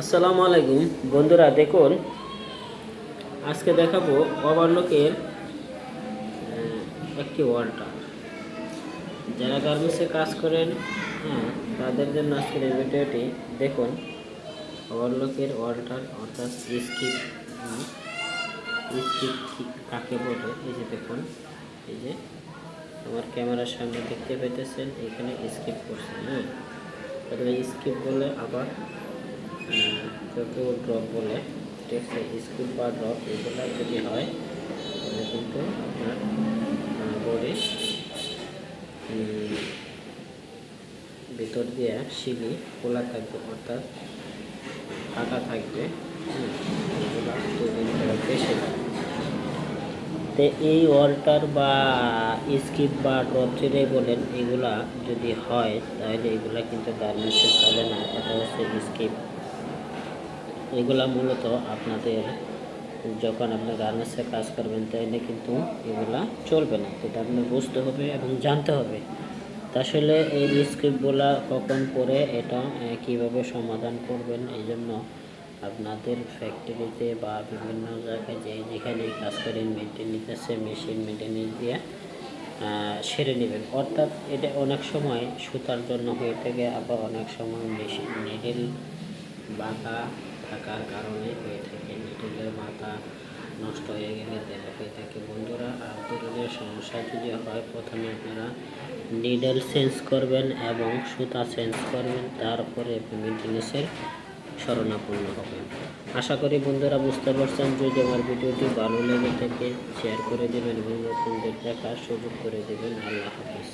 আসসালামু আলাইকুম। বন্ধুরা, দেখুন, আজকে দেখাবো ওভারলকের একটি ওয়ালটার যারা গার্মেন্টসে কাজ করেন হ্যাঁ তাদের জন্য আজকের এই ভিডিওটি, দেখুন ওভারলকের ওয়ালটার অর্থাৎ স্কিপ স্কিপ কাকে বলে, এই যে দেখুন, এই যে, আমার ক্যামেরার সামনে দেখতে পেতেছেন এখানে স্কিপ করছে হ্যাঁ। তাহলে স্কিপ বলে আবার যত ড্রপ বলে, ঠিক আছে স্কুল বা ড্রপ এগুলো যদি হয়, তাহলে কিন্তু আপনার বডি ভিতর দিয়ে শিলি খোলা থাকবে, অর্থাৎ ফাঁকা থাকবে বেশি তো এই অল্টার বা স্কিপ বা ড্রপ যেটাই বলেন, এগুলা যদি হয়, তাহলে এগুলা কিন্তু গার্মেন্টসে চলে না, এটা হচ্ছে স্কিপ এগুলা মূলত আপনাদের যখন আপনি গার্মেন্টসে কাজ করবেন তাহলে কিন্তু এগুলা চলবে না। এটা আপনি বুঝতে হবে এবং জানতে হবে। আসলে এই স্ক্রিপ্টগুলা কখন পরে এটা কীভাবে সমাধান করবেন এই জন্য আপনাদের ফ্যাক্টরিতে বা বিভিন্ন জায়গায় যে যেখানে কাজ করেন মেনটেনেন্স মেশিন মেনটেনেন্স দিয়ে সেরে নেবেন। অর্থাৎ এটা অনেক সময় সুতার জন্য হয়ে থাকে, আবার অনেক সময় মেশিন নিডেল বাঁকা থাকার কারণে হয়ে থাকে। নিডেলের মাথা নষ্ট হয়ে গেলে দেবে হয়ে থাকে। বন্ধুরা আর ধরনের সমস্যা যদি হয়, প্রথমে আপনারা নিডেল চেঞ্জ করবেন এবং সুতা চেঞ্জ করবেন। তারপরে মেনটেন্সের শরণাপন্ন হবেন আশা করি বন্ধুরা বুঝতে পারছেন। যদি আমার ভিডিওটি ভালো লেগে থাকে শেয়ার করে দেবেন এবং নতুনদের দেখার সুযোগ করে দেবেন। আল্লাহ হাফিজ।